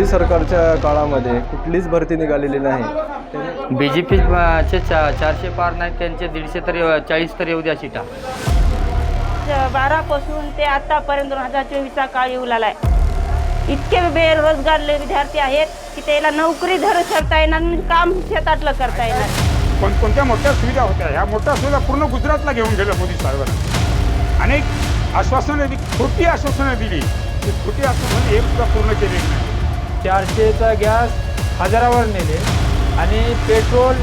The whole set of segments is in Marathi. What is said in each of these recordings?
मोदी सरकारच्या काळामध्ये कुठलीच भरती निघालेली नाही. बी जे पीचे चा चारशे पार नाहीत त्यांचे दीडशे तरी चाळीस तरी येऊ द्या सीटा. बारापासून ते आतापर्यंत दोन हजार चोवीसचा काळ येऊ लागलाय. इतके बेरोजगार विद्यार्थी आहेत की त्याला नोकरी धरू शकता येणार नाही, काम शेतातलं करता येणार कोणकोणत्या मोठ्या सुविधा होत्या? ह्या मोठ्या सुविधा पूर्ण गुजरातला घेऊन गेलं मोदी साहेबांना. अनेक आश्वासनं दिली खोटी आश्वासनं दिली. ती खोटी आश्वासनं एक सुद्धा पूर्ण केलेली नाही. चारशेचा गॅस हजारावर नेले आणि पेट्रोल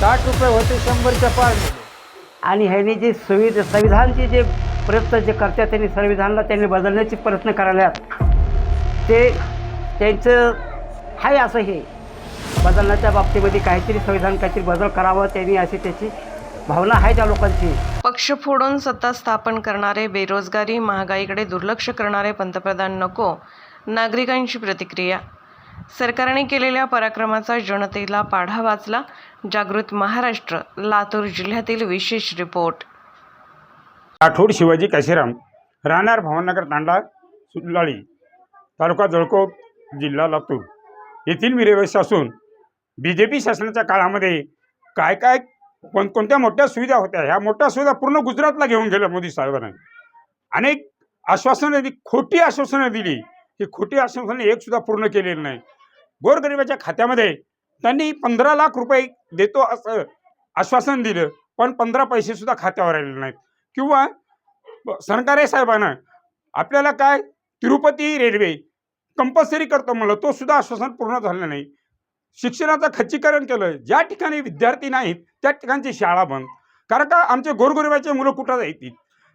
साठ रुपये होते शंभरच्या पार नेले. आणि ह्यांनी जे संविध संविधानचे जे प्रयत्न जे करतात त्यांनी संविधानला त्यांनी बदलण्याचे प्रयत्न करायल्यात ते त्यांचं आहे असं हे. बदलण्याच्या बाबतीमध्ये काहीतरी संविधान काहीतरी बदल करावं त्यांनी अशी त्याची भावना आहे त्या लोकांची. पक्ष फोडून सत्ता स्थापन करणारे बेरोजगारी महागाईकडे दुर्लक्ष करणारे पंतप्रधान नको. नागरिकांची प्रतिक्रिया. सरकारने केलेल्या पराक्रमाचा जनतेला पाढा वाचला. जागृत महाराष्ट्र लातूर जिल्ह्यातील विशेष रिपोर्ट. राठोड शिवाजी काशीराम राहणार भवानगर तांडा सुलाळी तालुका जळकोट जिल्हा लातूर. येथील मी रहिवासी असून बी जे पी शासनाच्या काळामध्ये काय काय कोणकोणत्या मोठ्या सुविधा होत्या ह्या मोठ्या सुविधा पूर्ण गुजरातला घेऊन गेल्या मोदी साहेबांना. अनेक आश्वासनं दिली खोटी आश्वासनं दिली. ही खोटी आश्वासनं एक सुद्धा पूर्ण केलेली नाही. गोरगरिबाच्या खात्यामध्ये त्यांनी पंधरा लाख रुपये देतो असं आश्वासन दिलं पण पंधरा पैसे सुद्धा खात्यावर आलेले नाहीत. किंवा ब- सरकारी साहेबांना आपल्याला काय तिरुपती रेल्वे कंपल्सरी करतो म्हणलं तो सुद्धा आश्वासन पूर्ण झालं नाही. शिक्षणाचं खच्चीकरण केलं ज्या ठिकाणी विद्यार्थी नाहीत त्या ठिकाणची शाळा बंद. कारण का आमचे गोरगरिबाचे मुलं कुठं जायतील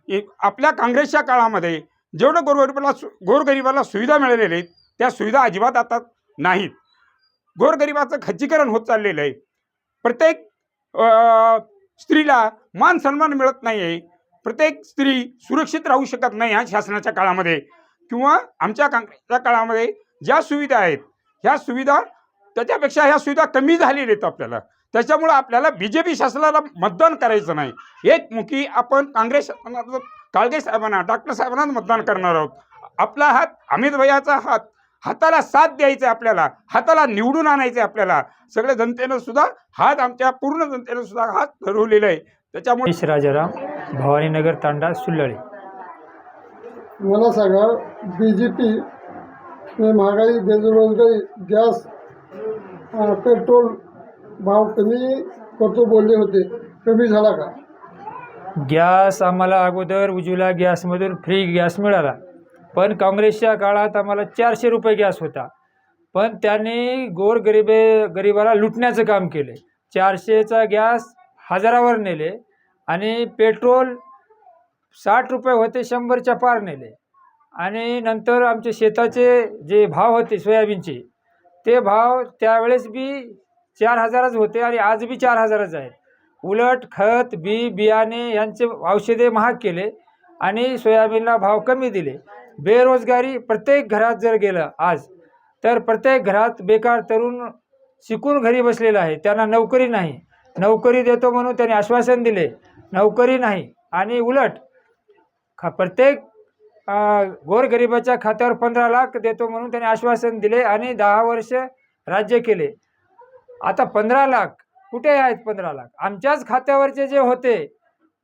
एक आपल्या काँग्रेसच्या काळामध्ये जेवढं गोरगरिबाला सु गोरगरिबाला सुविधा मिळालेल्या आहेत त्या सुविधा अजिबात आता नाहीत. गोरगरिबाचं खच्चीकरण होत चाललेलं आहे. प्रत्येक स्त्रीला मान सन्मान मिळत नाही आहे प्रत्येक स्त्री सुरक्षित राहू शकत नाही ह्या शासनाच्या काळामध्ये. किंवा आमच्या काँग्रेसच्या काळामध्ये ज्या सुविधा आहेत ह्या सुविधा त्याच्यापेक्षा ह्या सुविधा कमी झालेल्या आहेत आपल्याला. त्याच्यामुळं आपल्याला बी जे पी शासनाला मतदान करायचं नाही. एकमुखी आपण काँग्रेस शासनाचं काळगे साहेबांना डॉक्टर साहेबांनाच मतदान करणार आहोत. आपला हात अमित भैयाचा हात हाताला साथ द्यायचा आपल्याला हाताला निवडून आणायचं आपल्याला. सगळ्या जनतेनं सुद्धा हात आमच्या पूर्ण जनतेनं सुद्धा हात धरवलेला आहे. त्याच्यामुळे राजाराम भवानीनगर तांडा सुल्लाळी. मला सांगा बी जे पी महागाई बेरोजगारी गॅस पेट्रोल भाव कमी करतो बोलले होते. कमी झाला का? गॅस आम्हाला अगोदर उज्ज्वला गॅसमधून फ्री गॅस मिळाला. पण काँग्रेसच्या काळात आम्हाला चारशे रुपये गॅस होता. पण त्यांनी गोरगरिबे गरिबाला लुटण्याचं काम केले. चारशेचा गॅस हजारावर नेले आणि पेट्रोल साठ रुपये होते शंभरच्या पार नेले. आणि नंतर आमचे शेताचे जे भाव होते सोयाबीनचे ते भाव त्यावेळेस बी चार हजारच होते आणि आज बी चार हजारच आहेत. उलट खत बी बियाणे यांचे औषधे महाग केले आणि सोयाबीनला भाव कमी दिले. बेरोजगारी प्रत्येक घरात जर गेलं आज तर प्रत्येक घरात बेकार तरुण शिकून घरी बसलेला आहे. त्यांना नोकरी नाही. नोकरी देतो म्हणून त्यांनी आश्वासन दिले. नोकरी नाही आणि उलट खा प्रत्येक गोरगरिबाच्या खात्यावर पंधरा लाख देतो म्हणून त्यांनी आश्वासन दिले आणि दहा वर्ष राज्य केले. आता पंधरा लाख कुठे आहेत पंधरा लाख? आमच्याच खात्यावरचे जे होते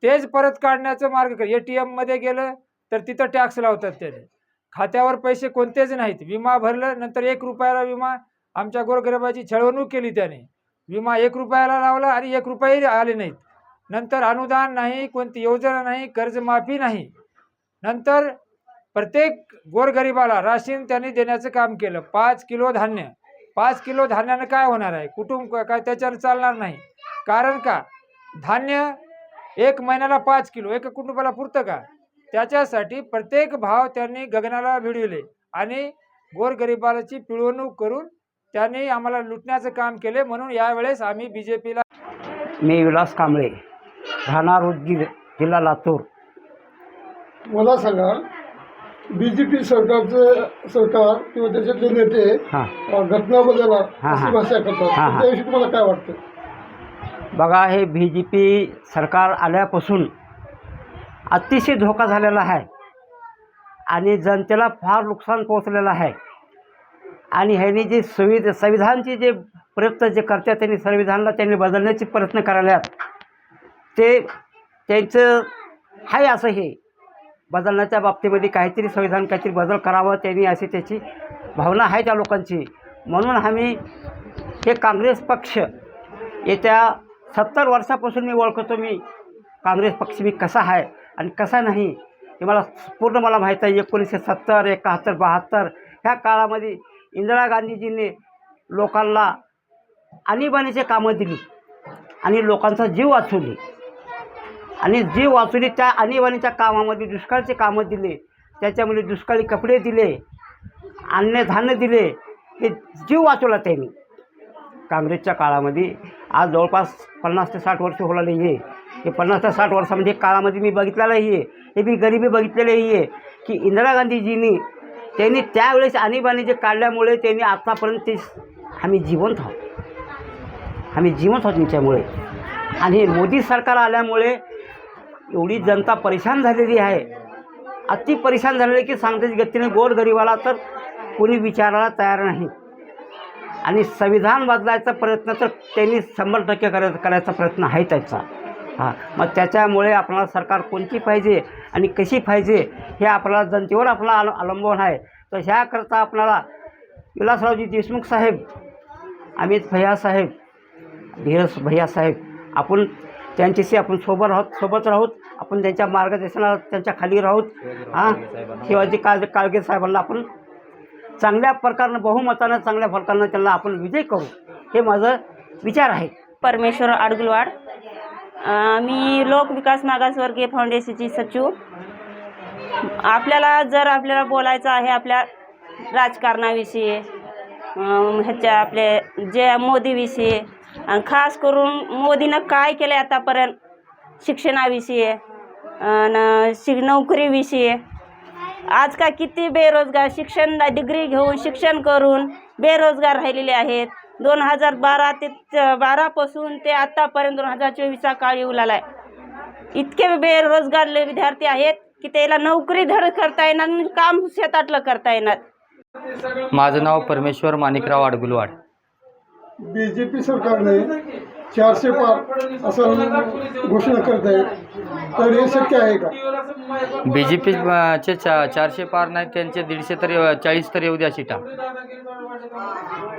तेच परत काढण्याचं मार्ग कर ए टी एममध्ये गेलं तर तिथं टॅक्स लावतात त्याने. खात्यावर पैसे कोणतेच नाहीत. विमा भरलं नंतर एक रुपयाला विमा आमच्या गोरगरिबाची छळवणूक केली त्याने. विमा एक रुपयाला लावला आणि एक रुपयाही आले नाहीत. नंतर अनुदान नाही कोणती योजना नाही कर्जमाफी नाही. नंतर प्रत्येक गोरगरिबाला राशीन त्यांनी देण्याचं काम केलं. पाच किलो धान्य. पाच किलो धान्यानं काय होणार आहे? कुटुंब क- काय त्याच्यावर चालणार नाही. कारण का? धान्य एक महिन्याला पाच किलो एका कुटुंबाला पुरतं का? त्याच्यासाठी प्रत्येक भाव त्यांनी गगनाला भिडविले आणि गोरगरिबाची पिळवणूक करून त्यांनी आम्हाला लुटण्याचं काम केले. म्हणून यावेळेस आम्ही बी जे पीला मी विलास कांबळे राहणार उदगीर जिल्हा लातूर. मला सांगा बी जे पी सरकारचं सरकार किंवा त्याच्यातले नेते हां. अं, घटना बदलणार हां, अशी हां. भाषा करतात. हां, हां. त्याविषयी तुम्हाला काय वाटतं? बघा हे बी जे पी सरकार आल्यापासून अतिशय धोका झालेला आहे आणि जनतेला फार नुकसान पोचलेलं आहे. आणि ह्यांनी जे संविध संविधानचे जे प्रयत्न जे करतात त्यांनी संविधानाला त्यांनी बदलण्याचे प्रयत्न करायल्यात ते त्यांचं आहे असं हे. बदलण्याच्या बाबतीमध्ये काहीतरी संविधान काहीतरी बदल करावं त्यांनी अशी त्याची भावना आहे त्या लोकांची. म्हणून आम्ही हे काँग्रेस पक्ष येत्या सत्तर वर्षापासून मी ओळखतो मी काँग्रेस पक्ष मी कसा आहे आणि कसा नाही हे मला पूर्ण मला माहीत आहे. एकोणीसशे सत्तर एकाहत्तर बहात्तर ह्या काळामध्ये इंदिरा गांधीजींनी लोकांना आणीबाणीचे कामं दिली आणि लोकांचा जीव वाचवली. आणि जी वाचवली त्या आणीबाणीच्या कामामध्ये दुष्काळचे कामं दिले त्याच्यामध्ये दुष्काळी कपडे दिले अन्नधान्य दिले हे जीव वाचवला त्यांनी. काँग्रेसच्या काळामध्ये आज जवळपास पन्नास ते साठ वर्ष होलाले हे हे पन्नास ते साठ वर्षामध्ये काळामध्ये मी बघितलेलंही आहे हे मी गरिबी बघितलेलंही आहे की इंदिरा गांधीजींनी त्यांनी त्यावेळेस आणीबाणी जे काढल्यामुळे त्यांनी आतापर्यंत ते आम्ही जिवंत आहोत. आम्ही जिवंत आहोत त्यांच्यामुळे. आणि हे मोदी सरकार आल्यामुळे एवढी जनता परेशान झालेली आहे. अति परेशान झालेली की सांगतेच गतीने गोरगरिबाला तर कोणी विचारायला तयार नाही. आणि संविधान बदलायचा प्रयत्न तर त्यांनी शंभर टक्के करायचा करायचा प्रयत्न आहे त्याचा. हां मग त्याच्यामुळे आपल्याला सरकार कोणती पाहिजे आणि कशी पाहिजे हे आपल्याला जनतेवर आपला अल अवलंबून आहे. तर ह्याकरता आपल्याला विलासरावजी देशमुख साहेब अमित भैया साहेब धीरज भैया साहेब आपण त्यांच्याशी आपण सोबत राहत सोबत राहूत आपण त्यांच्या मार्गदर्शनाला त्यांच्या खाली राहूत हां? शिवाजी काळ काळगे साहेबांना आपण चांगल्या प्रकारनं बहुमतानं चांगल्या फरकानं त्यांना आपण विजय करू. हे माझं विचार आहे. परमेश्वर आडगुलवाड. मी मी लोकविकास मागासवर्गीय फाउंडेशनची सचिव. आपल्याला जर आपल्याला बोलायचं आहे आपल्या राजकारणाविषयी ह्याच्या आपले जे मोदीविषयी आणि खास करून मोदीनं काय केलं आतापर्यंत? शिक्षणाविषयी आणि शिक नोकरीविषयी. आज का किती बेरोजगार शिक्षण डिग्री घेऊन शिक्षण करून बेरोजगार राहिलेले आहेत. दोन हजार बारा ते बारापासून ते आत्तापर्यंत दोन हजार चोवीसचा काळ येऊ लागला आहे इतके बेरोजगार विद्यार्थी आहेत की त्याला नोकरी धड करता येणार आणि काम शेतातलं करता येणार. माझं नाव परमेश्वर माणिकराव आडगुलवाड. बी जे पी सरकारने चारशे पार असं घोषणा करत आहे तर हे शक्य आहे का बी जे पीचे चा चारशे पार नाही त्यांचे दीडशे तरी चाळीस तरी येऊ द्या सीटा.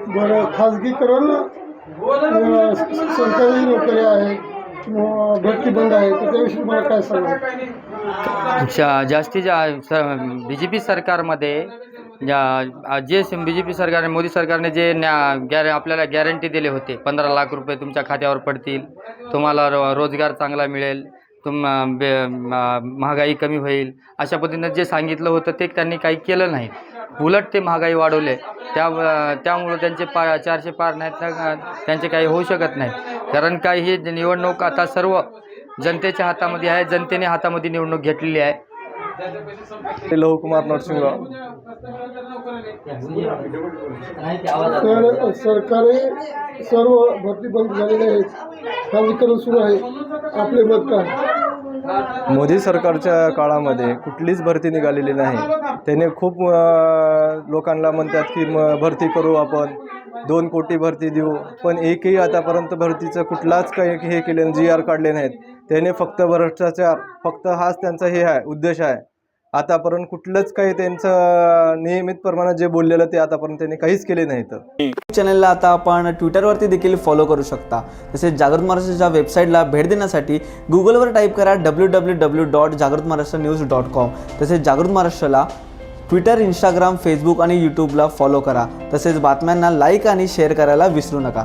बरं खाजगीकरण अं, स- सरकारी आहेत किंवा भरती बंद आहे तर त्याविषयी तुम्हाला काय सांगा जा जास्तीत जास्त बी जे पी सरकारमध्ये ज्या जे बी जे पी सरकारने मोदी सरकारने जे न्या गॅर आपल्याला गॅरंटी दिले होते पंधरा लाख रुपये तुमच्या खात्यावर पडतील तुम्हाला रो रोजगार चांगला मिळेल तुम बे महागाई कमी होईल अशा पद्धतीनं जे सांगितलं होतं ते त्यांनी काही केलं नाही. उलट ते महागाई वाढवले. त्या त्यामुळं त्यांचे पा चारशे पार नाहीत तर त्यांचे काही होऊ शकत नाही. कारण काय ही निवडणूक आता सर्व जनतेच्या हातामध्ये आहे जनतेने हातामध्ये निवडणूक घेतलेली आहे. लहकुमार नरसिंहराव. तर सरकारी सर्व भरती बंद झालेले आहेत. खाजगीकरण सुरू आहे. आपले मत काय मोदी सरकारच्या काळामध्ये कुठलीच भरती निघालेली नाही. त्याने खूप लोकांना म्हणतात की म भरती करू आपण. दोन कोटी भरती देऊ. पण एकही आतापर्यंत भरतीचं कुठलाच काही हे केले जी आर काढले नाहीत. त्याने फक्त भ्रष्टाचार फक्त हाच त्यांचा हे आहे उद्देश आहे. आतापर्यंत कुठलंच काही त्यांचं नियमित प्रमाणात जे बोललेलं ते आतापर्यंत त्यांनी काहीच केले नाहीत चॅनलला आता आपण ट्विटरवरती देखील फॉलो करू शकता. तसेच जागृत महाराष्ट्राच्या वेबसाईटला भेट देण्यासाठी गुगलवर टाईप करा डब्ल्यू डब्ल्यू डब्ल्यू डॉट जागृत महाराष्ट्र न्यूज डॉट कॉम तसेच जागृत महाराष्ट्राला ट्विटर इंस्टाग्राम फेसबुक आणि यूट्यूबला फॉलो करा. तसेच बातम्यांना लाईक आणि शेअर करायला विसरू नका.